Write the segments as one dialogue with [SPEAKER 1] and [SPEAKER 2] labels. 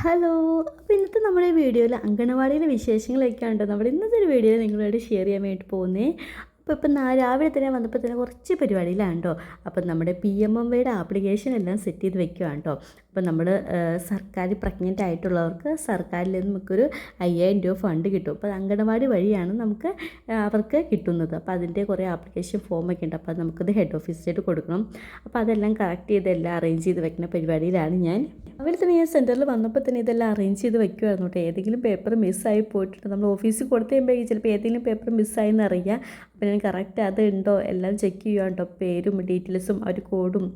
[SPEAKER 1] Hello അപ്പോൾ ഇന്നത്തെ നമ്മുടെ വീഡിയോയിൽ അങ്കണവാടിയിലെ വിശേഷങ്ങളൊക്കെ ഉണ്ടോ? നമ്മുടെ ഇന്നത്തെ ഒരു വീഡിയോയിൽ നിങ്ങളോട് ഷെയർ ചെയ്യാൻ വേണ്ടി പോകുന്നേ. അപ്പോൾ ഇപ്പം രാവിലെ തന്നെ വന്നപ്പോൾ തന്നെ കുറച്ച് പരിപാടിയിലാണ് കേട്ടോ. അപ്പം നമ്മുടെ പി എം എം വൈയുടെ ആപ്ലിക്കേഷൻ എല്ലാം സെറ്റ് ചെയ്ത് വെക്കുകയാണ് കേട്ടോ. അപ്പം നമ്മൾ സർക്കാർ പ്രഗ്നന്റ് ആയിട്ടുള്ളവർക്ക് സർക്കാരിൽ നിന്ന് നമുക്കൊരു അയ്യായിരം രൂപ ഫണ്ട് കിട്ടും. അപ്പോൾ അംഗനവാടി വഴിയാണ് നമുക്ക് അവർക്ക് കിട്ടുന്നത്. അപ്പോൾ അതിന്റെ കുറേ ആപ്ലിക്കേഷൻ ഫോമൊക്കെ ഉണ്ട്. അപ്പോൾ അത് നമുക്കത് ഹെഡ് ഓഫീസിലേക്ക് കൊടുക്കണം. അപ്പോൾ അതെല്ലാം കറക്റ്റ് ചെയ്ത് എല്ലാം അറേഞ്ച് ചെയ്ത് വെക്കുന്ന പരിപാടിയിലാണ് ഞാൻ അവിടെ തന്നെ ഞാൻ സെന്ററിൽ വന്നപ്പോൾ തന്നെ ഇതെല്ലാം അറേഞ്ച് ചെയ്ത് വെക്കുമായിരുന്നു കേട്ടോ ഏതെങ്കിലും പേപ്പർ മിസ്സായി പോയിട്ടുണ്ട്. നമ്മൾ ഓഫീസിൽ കൊടുത്തു കഴിയുമ്പോൾ ചിലപ്പോൾ ഏതെങ്കിലും പേപ്പർ മിസ്സായി എന്നറിയാം അപ്പോൾ ഞാൻ കറക്റ്റ് അത് ഉണ്ടോ? എല്ലാം ചെക്ക് ചെയ്യുക കേട്ടോ പേരും ഡീറ്റെയിൽസും ഒരു കോഡും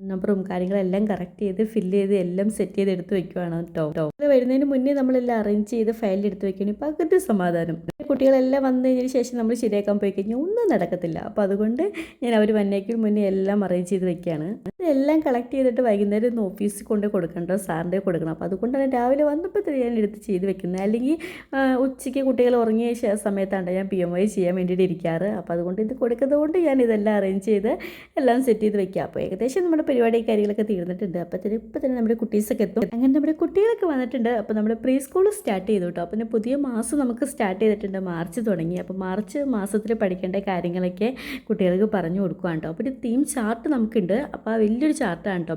[SPEAKER 1] നമ്പറും കാര്യങ്ങളെല്ലാം കറക്റ്റ് ചെയ്ത് ഫില്ല് ചെയ്ത് എല്ലാം സെറ്റ് ചെയ്ത് എടുത്ത് വെക്കുവാണ് കേട്ടോ കേട്ടോ വരുന്നതിന് മുന്നേ നമ്മളെല്ലാം അറേഞ്ച് ചെയ്ത് ഫയലിൽ എടുത്ത് വെക്കണം ഇപ്പം അകത്ത് സമാധാനം. കുട്ടികളെല്ലാം വന്നു കഴിഞ്ഞതിന് ശേഷം നമ്മൾ ശരിയാക്കാൻ പോയി കഴിഞ്ഞാൽ ഒന്നും നടക്കത്തില്ല. അപ്പോൾ അതുകൊണ്ട് ഞാൻ അവർ വന്നേക്കും മുന്നേ എല്ലാം അറേഞ്ച് ചെയ്ത് വെക്കുകയാണ് എല്ലാം കളക്ട് ചെയ്തിട്ട് വൈകുന്നേരം ഒന്ന് ഓഫീസിൽ കൊണ്ട് കൊടുക്കണ്ട സാറിന്റെ കൊടുക്കണം. അപ്പോൾ അതുകൊണ്ടാണ് രാവിലെ വന്നപ്പോൾ ഞാൻ എടുത്ത് ചെയ്ത് വെക്കുന്നത് അല്ലെങ്കിൽ ഉച്ചയ്ക്ക് കുട്ടികൾ ഉറങ്ങിയ സമയത്താണ് ഞാൻ പി എം ഐ ചെയ്യാൻ വേണ്ടിയിട്ട് ഇരിക്കാറ്. അപ്പോൾ അതുകൊണ്ട് ഇത് കൊടുക്കുന്നതുകൊണ്ട് ഞാൻ ഇതെല്ലാം അറേഞ്ച് ചെയ്ത് എല്ലാം സെറ്റ് ചെയ്ത് വെക്കുക അപ്പോൾ ഏകദേശം നമ്മുടെ പരിപാടി കാര്യങ്ങളൊക്കെ തീർന്നിട്ടുണ്ട്. അപ്പോൾ തന്നെ ഇപ്പോൾ തന്നെ നമ്മുടെ കുട്ടീസൊക്കെ എത്തും. അങ്ങനെ നമ്മുടെ കുട്ടികളൊക്കെ വന്നിട്ടുണ്ട്. അപ്പോൾ നമ്മുടെ പ്രീ സ്കൂൾ സ്റ്റാർട്ട് ചെയ്തു കേട്ടോ അപ്പോൾ പുതിയ മാസം നമുക്ക് സ്റ്റാർട്ട് ചെയ്തിട്ടുണ്ട്. മാർച്ച് തുടങ്ങി. അപ്പോൾ മാർച്ച് മാസത്തിൽ പഠിക്കേണ്ട കാര്യങ്ങളൊക്കെ കുട്ടികൾക്ക് പറഞ്ഞു കൊടുക്കുകയാണ് കേട്ടോ അപ്പോൾ ഒരു തീം ചാർട്ട് നമുക്കുണ്ട്. അപ്പോൾ ആ വലിയൊരു ചാർട്ടാണ് കേട്ടോ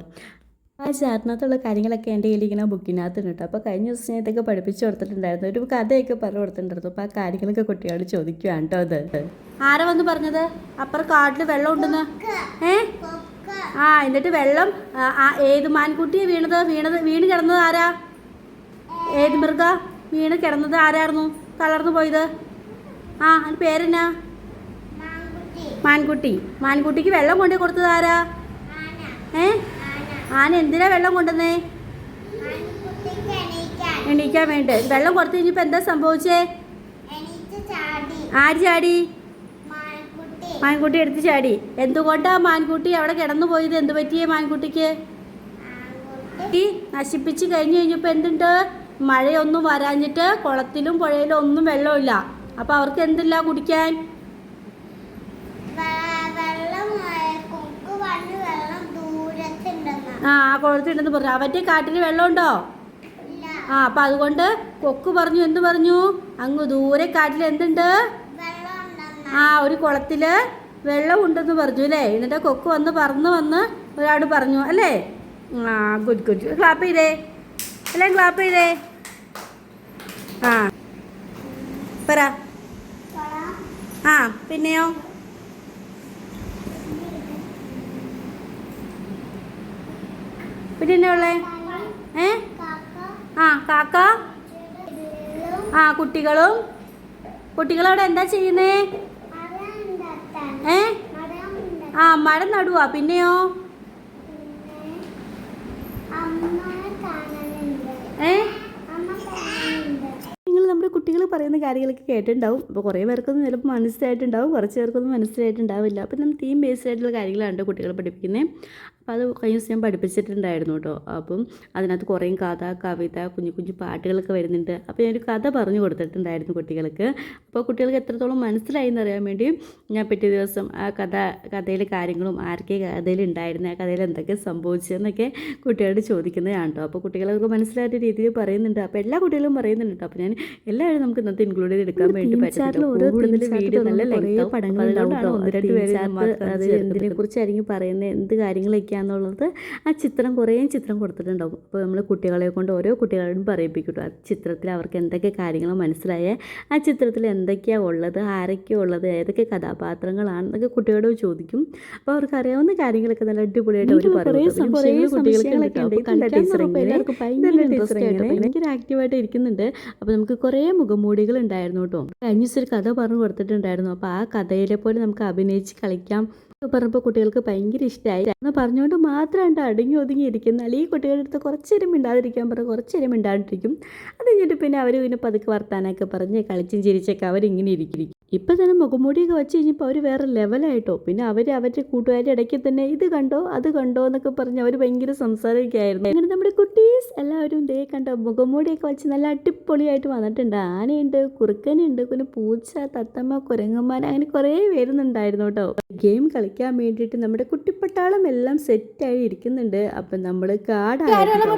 [SPEAKER 1] ആ ചാർട്ടിനകത്തുള്ള കാര്യങ്ങളൊക്കെ എന്റെ കയ്യിൽ ഇങ്ങനെ ബുക്കിനകത്ത് കേട്ടോ അപ്പോൾ കഴിഞ്ഞ ദിവസം ഇതൊക്കെ പഠിപ്പിച്ചു കൊടുത്തിട്ടുണ്ടായിരുന്നു. ഒരു കഥയൊക്കെ പറഞ്ഞു കൊടുത്തിട്ടുണ്ടായിരുന്നു. അപ്പോൾ ആ കാര്യങ്ങളൊക്കെ കുട്ടികളോട് ചോദിക്കുകയാണ് കേട്ടോ അത്. ആരാ വന്ന് പറഞ്ഞത്? അപ്പുറം കാട്ടിൽ വെള്ളം ഉണ്ടെന്ന്. ഏ? ആ എന്നിട്ട് വെള്ളം ഏത് മാൻകുട്ടിയെ വീണത്? വീണത് വീണ് കിടന്നത് ആരാ? ഏത് മൃഗ? വീണ് കിടന്നത് ആരായിരുന്നു? തളർന്നു പോയത്. ആ അതിന് പേരെന്നാ? മാൻകുട്ടി. മാൻകുട്ടിക്ക് വെള്ളം കൊണ്ടു കൊടുത്തത് ആരാ? ഏ? ആന എന്തിനാ വെള്ളം കൊണ്ടുവന്നേ? എണീക്കാൻ. വേണ്ടി. വെള്ളം കൊടുത്തു കഴിഞ്ഞപ്പോൾ എന്താ സംഭവിച്ചേ? ആര് ചാടി? മാൻകുട്ടി എടുത്ത് ചാടി. എന്തുകൊണ്ടാ മാൻകുട്ടി അവിടെ കിടന്നു പോയത്? എന്ത് പറ്റിയേ മാൻകുട്ടിക്ക്? ഈ നശിപ്പിച്ച് കഴിഞ്ഞു കഴിഞ്ഞപ്പോൾ എന്തുണ്ട്? മഴയൊന്നും വരാഞ്ഞിട്ട് കുളത്തിലും പുഴയിലും ഒന്നും വെള്ളമില്ല. അപ്പോൾ അവർക്ക് എന്തില്ല കുടിക്കാൻ? ആ ആ കുളത്തിണ്ടെന്ന് പറഞ്ഞു. അവന്റെ കാട്ടിൽ വെള്ളമുണ്ടോ? ആ അപ്പം അതുകൊണ്ട് കൊക്ക് പറഞ്ഞു. എന്ത് പറഞ്ഞു? അങ്ങ് ദൂരെ കാട്ടിൽ എന്തുണ്ട്? ആ ഒരു കുളത്തിൽ വെള്ളമുണ്ടെന്ന് പറഞ്ഞു അല്ലേ? എന്നിട്ട് കൊക്ക് വന്ന് പറന്ന് വന്ന് ഒരാൾ പറഞ്ഞു അല്ലേ? ആ ഗുഡ് ഗുഡ് ക്ലാപ്പ് ചെയ്തേ. അല്ലേ ക്ലാപ്പ് ചെയ്തേ. ആ. പറ. ആ പിന്നെയോ? പിന്നെ ഉള്ളേ? ഏ? ആ കാക്ക? ആ കുട്ടികളും. കുട്ടികളവിടെ എന്താ ചെയ്യുന്നേ? ഏ? ആ മരം നടുവാ. പിന്നെയോ ഏ നിങ്ങൾ നമ്മുടെ കുട്ടികൾ പറയുന്ന കാര്യങ്ങളൊക്കെ കേട്ടിട്ടുണ്ടാവും. അപ്പോൾ കുറേ പേർക്കൊന്നും ചിലപ്പോൾ മനസ്സിലായിട്ടുണ്ടാവും. കുറച്ച് പേർക്കൊന്നും മനസ്സിലായിട്ടുണ്ടാവില്ല. അപ്പോൾ നമ്മൾ തീം ബേസ്ഡ് ആയിട്ടുള്ള കാര്യങ്ങളാണ് കേട്ടോ കുട്ടികളെ പഠിപ്പിക്കുന്നത് അപ്പോൾ അത് കഴിഞ്ഞ ദിവസം ഞാൻ പഠിപ്പിച്ചിട്ടുണ്ടായിരുന്നു കേട്ടോ. അപ്പം അതിനകത്ത് കുറേ കഥ കവിത കുഞ്ഞു കുഞ്ഞു പാട്ടുകളൊക്കെ വരുന്നുണ്ട്. അപ്പോൾ ഞാനൊരു കഥ പറഞ്ഞു കൊടുത്തിട്ടുണ്ടായിരുന്നു കുട്ടികൾക്ക്. അപ്പോൾ കുട്ടികൾക്ക് എത്രത്തോളം മനസ്സിലായി എന്നറിയാൻ വേണ്ടി ഞാൻ പിറ്റേ ദിവസം ആ കഥ കഥയിലെ കാര്യങ്ങളും ആർക്കെ കഥയിൽ ഉണ്ടായിരുന്ന ആ കഥയിൽ എന്തൊക്കെ സംഭവിച്ചതെന്നൊക്കെ കുട്ടികളോട് ചോദിക്കുന്നതാണ് കേട്ടോ. അപ്പോൾ കുട്ടികളൊക്കെ മനസ്സിലായ രീതിയിൽ പറയുന്നുണ്ട്. അപ്പോൾ എല്ലാ കുട്ടികളും പറയുന്നുണ്ട് കേട്ടോ. അപ്പോൾ ഞാൻ എല്ലാവരും നമുക്ക് ഇന്നത്തെ ഇൻക്ലൂഡ് ചെയ്ത് എടുക്കാൻ വേണ്ടി പറ്റില്ല കൂടുതൽ വീഡിയോ നല്ല length ആവും. അപ്പോൾ അതുകൊണ്ടാണ് ഒന്ന് രണ്ട് പേര് അത് എന്തിനെ കുറിച്ചായിരിക്കും പറയുന്നത് എന്ത് കാര്യങ്ങളൊക്കെയാണെന്നുള്ളത് ആ ചിത്രം കുറേ ചിത്രം കൊടുത്തിട്ടുണ്ടാവും. അപ്പോൾ നമ്മൾ കുട്ടികളെ കൊണ്ട് ഓരോ കുട്ടികളോടും പറയിപ്പിക്കും ആ ചിത്രത്തിൽ അവർക്ക് എന്തൊക്കെ കാര്യങ്ങൾ മനസ്സിലായേ ആ ചിത്രത്തിൽ എന്തൊക്കെയാണ് ഉള്ളത് ആരൊക്കെയാണ് ഉള്ളത് ഏതൊക്കെ കഥാപാത്രങ്ങളാണെന്നൊക്കെ കുട്ടികളോട് ചോദിക്കും. അപ്പോൾ അവർക്ക് അറിയാവുന്ന കാര്യങ്ങളൊക്കെ നല്ല അടിപൊളിയായിട്ട് അവർ പറയും ടീച്ചർ ഇങ്ങനെ ആക്റ്റീവായിട്ട് ഇരിക്കുന്നുണ്ട് അപ്പോൾ നമുക്ക് കുറേ മുഖംമൂടികൾ ഉണ്ടായിരുന്നു കേട്ടോ. കഴിഞ്ഞ ദിവസം ഒരു കഥ പറഞ്ഞു കൊടുത്തിട്ടുണ്ടായിരുന്നു. അപ്പോൾ ആ കഥയിലെ പോലെ നമുക്ക് അഭിനയിച്ച് കളിക്കാം. പറഞ്ഞപ്പോൾ കുട്ടികൾക്ക് ഭയങ്കര ഇഷ്ടമായി എന്ന് പറഞ്ഞുകൊണ്ട് മാത്രമാണ് അടുങ്ങി ഒതുങ്ങി ഇരിക്കുന്ന അല്ലെങ്കിൽ ഈ കുട്ടികളുടെ അടുത്ത് കുറച്ച് നേരം മിണ്ടാതിരിക്കാൻ പറഞ്ഞ് കുറച്ച് നേരം മിണ്ടാണ്ടിരിക്കും. അത് കഴിഞ്ഞിട്ട് പിന്നെ അവർ പിന്നെ പതുക്കെ വർത്താനൊക്കെ പറഞ്ഞ് കളിച്ചും ചിരിച്ചൊക്കെ അവരിങ്ങനെ ഇരിക്കും. ഇപ്പം തന്നെ മുഖംമൂടിയൊക്കെ വെച്ച് കഴിഞ്ഞപ്പോൾ അവർ വേറെ ലെവലായിട്ടോ പിന്നെ അവർ അവരുടെ കൂട്ടുകാരുടെ ഇടയ്ക്ക് തന്നെ ഇത് കണ്ടോ അത് കണ്ടോ എന്നൊക്കെ പറഞ്ഞ് അവർ ഭയങ്കര സംസാരിക്കായിരുന്നു അങ്ങനെ നമ്മുടെ കുട്ടീസ് എല്ലാവരും ദേ കണ്ടോ മുഖംമൂടിയൊക്കെ വെച്ച് നല്ല അടിപൊളിയായിട്ട് വന്നിട്ടുണ്ട്. ആനയുണ്ട് കുറുക്കനുണ്ട് പിന്നെ പൂച്ച തത്തമ്മ കുരങ്ങന്മാർ അങ്ങനെ കുറേ വരുന്നുണ്ടായിരുന്നു കേട്ടോ. ഗെയിം കളിക്കാൻ വേണ്ടിയിട്ട് നമ്മുടെ കുട്ടിപ്പട്ടാളം എല്ലാം സെറ്റായി ഇരിക്കുന്നുണ്ട്. അപ്പം നമ്മൾ കാടാണ്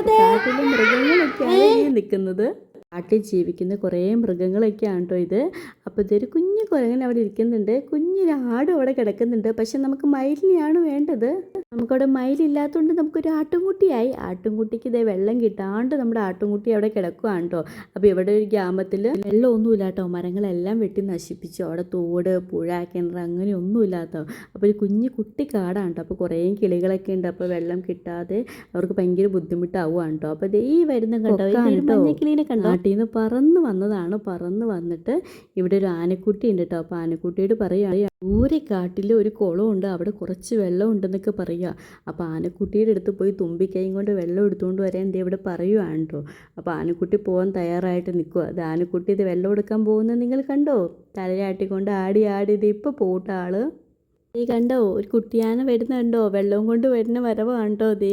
[SPEAKER 1] കാട്ടിലെ മൃഗങ്ങളൊക്കെയാണ് നിൽക്കുന്നത്. കാട്ടിൽ ജീവിക്കുന്ന കുറേ മൃഗങ്ങളൊക്കെയാണ് കേട്ടോ ഇത്. അപ്പോൾ ഇതൊരു കുഞ്ഞു കുരങ്ങൻ അവിടെ ഇരിക്കുന്നുണ്ട്. കുഞ്ഞൊരു ആടും അവിടെ കിടക്കുന്നുണ്ട്. പക്ഷെ നമുക്ക് മയിലിനെയാണ് വേണ്ടത്. നമുക്കവിടെ മയിലില്ലാത്തതുകൊണ്ട് നമുക്കൊരു ആട്ടുംകുട്ടിയായി. ആട്ടുംകുട്ടിക്ക് ഇതേ വെള്ളം കിട്ടാണ്ട് നമ്മുടെ ആട്ടുംകുട്ടി അവിടെ കിടക്കുകയാണ് കേട്ടോ അപ്പോൾ ഇവിടെ ഒരു ഗ്രാമത്തിൽ വെള്ളമൊന്നുമില്ല കേട്ടോ മരങ്ങളെല്ലാം വെട്ടി നശിപ്പിച്ചു. അവിടെ തോട് പുഴ കിണർ അങ്ങനെ ഒന്നുമില്ലാട്ടോ അപ്പോൾ ഒരു കുഞ്ഞു കുട്ടി കാടാണ് കേട്ടോ അപ്പോൾ കുറേ കിളികളൊക്കെ ഉണ്ട്. അപ്പോൾ വെള്ളം കിട്ടാതെ അവർക്ക് ഭയങ്കര ബുദ്ധിമുട്ടാവുകയാണ് കേട്ടോ അപ്പോൾ ഈ വരുന്ന കണ്ടോ? മഞ്ഞക്കിളീനെ കണ്ടോ? നാട്ടിൽ നിന്ന് പറന്ന് വന്നതാണ്. പറന്ന് വന്നിട്ട് ഇവിടെ ഒരു ആനക്കുട്ടി ഉണ്ട് കേട്ടോ അപ്പോൾ ആനക്കുട്ടിയോട് പറയുക ദൂരെ കാട്ടിൽ ഒരു കുളമുണ്ട് അവിടെ കുറച്ച് വെള്ളം ഉണ്ടെന്നൊക്കെ പറയുക അപ്പോൾ ആനക്കുട്ടിയുടെ അടുത്ത് പോയി തുമ്പിക്കൈയും കൊണ്ട് വെള്ളം എടുത്തുകൊണ്ട് വരാൻ ദേ ഇവിടെ പറയുവാണ് കേട്ടോ അപ്പോൾ ആനക്കുട്ടി പോകാൻ തയ്യാറായിട്ട് നിൽക്കുക അത് ആനക്കുട്ടി ഇത് വെള്ളം എടുക്കാൻ പോകുന്നത് നിങ്ങൾ കണ്ടോ? തലയാട്ടിക്കൊണ്ട് ആടി ആടി ഇത് ഇപ്പോൾ പോട്ട ആൾ. ഈ കണ്ടോ ഒരു കുട്ടിയാന വരുന്നുണ്ടോ? വെള്ളവും കൊണ്ട് വരുന്ന വരവ് കണ്ടോ ദേ?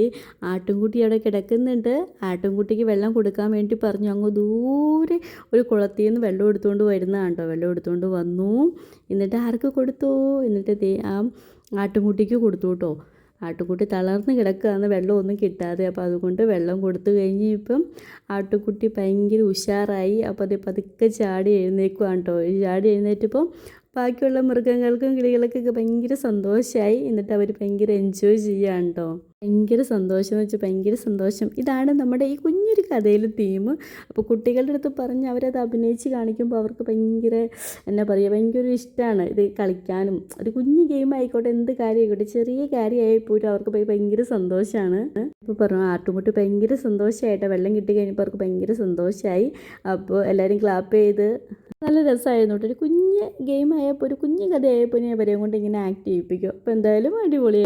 [SPEAKER 1] ആട്ടുംകുട്ടി അവിടെ കിടക്കുന്നുണ്ട്. ആട്ടുംകുട്ടിക്ക് വെള്ളം കൊടുക്കാൻ വേണ്ടി പറഞ്ഞു. അങ്ങ് ദൂരെ ഒരു കുളത്തിൽ നിന്ന് വെള്ളം എടുത്തുകൊണ്ട് വരുന്ന കണ്ടോ? വെള്ളം എടുത്തുകൊണ്ട് വന്നു. എന്നിട്ട് ആർക്ക് കൊടുത്തു? എന്നിട്ട് ദേ ആ ആട്ടുംകുട്ടിക്ക് കൊടുത്തു കേട്ടോ. ആട്ടുകുട്ടി തളർന്ന് കിടക്കുകയാണ്. വെള്ളമൊന്നും കിട്ടാതെ. അപ്പോൾ അതുകൊണ്ട് വെള്ളം കൊടുത്തു കഴിഞ്ഞ് ഇപ്പം ആട്ടുകുട്ടി ഭയങ്കര ഉഷാറായി. അപ്പോൾ അത് പതുക്കെ ചാടി എഴുന്നേക്കുവാണ് കേട്ടോ. ചാടി എഴുന്നേറ്റപ്പോൾ ബാക്കിയുള്ള മൃഗങ്ങൾക്കും കിളികൾക്കൊക്കെ ഭയങ്കര സന്തോഷമായി എന്നിട്ട് അവർ ഭയങ്കര എൻജോയ് ചെയ്യുകയാണ് കേട്ടോ ഭയങ്കര സന്തോഷം എന്ന് വെച്ചാൽ ഭയങ്കര സന്തോഷം. ഇതാണ് നമ്മുടെ ഈ കുഞ്ഞൊരു കഥയിൽ തീം അപ്പോൾ കുട്ടികളുടെ അടുത്ത് പറഞ്ഞ് അവരത് അഭിനയിച്ച് കാണിക്കുമ്പോൾ അവർക്ക് ഭയങ്കര എന്നാ പറയുക ഭയങ്കര ഒരു ഇഷ്ടമാണ് ഇത് കളിക്കാനും. ഒരു കുഞ്ഞു ഗെയിം ആയിക്കോട്ടെ എന്ത് കാര്യമായിക്കോട്ടെ ചെറിയ കാര്യമായി പോയിട്ട് അവർക്ക് പോയി ഭയങ്കര സന്തോഷമാണ് അപ്പോൾ പറഞ്ഞു ആട്ടുമുട്ട് ഭയങ്കര സന്തോഷമായിട്ട് വെള്ളം കിട്ടി കഴിഞ്ഞപ്പോൾ അവർക്ക് ഭയങ്കര സന്തോഷമായി അപ്പോൾ എല്ലാവരും ക്ലാപ്പ് ചെയ്ത്. നല്ല രസമായിരുന്നു കേട്ടോ. ഒരു കുഞ്ഞ് ഗെയിം ആയപ്പോൾ ഒരു കുഞ്ഞു കഥയായപ്പോൾ ഞാൻ വരെയും കൊണ്ട് ഇങ്ങനെ ആക്ട് ചെയ്യിപ്പിക്കും അപ്പോൾ എന്തായാലും അടിപൊളി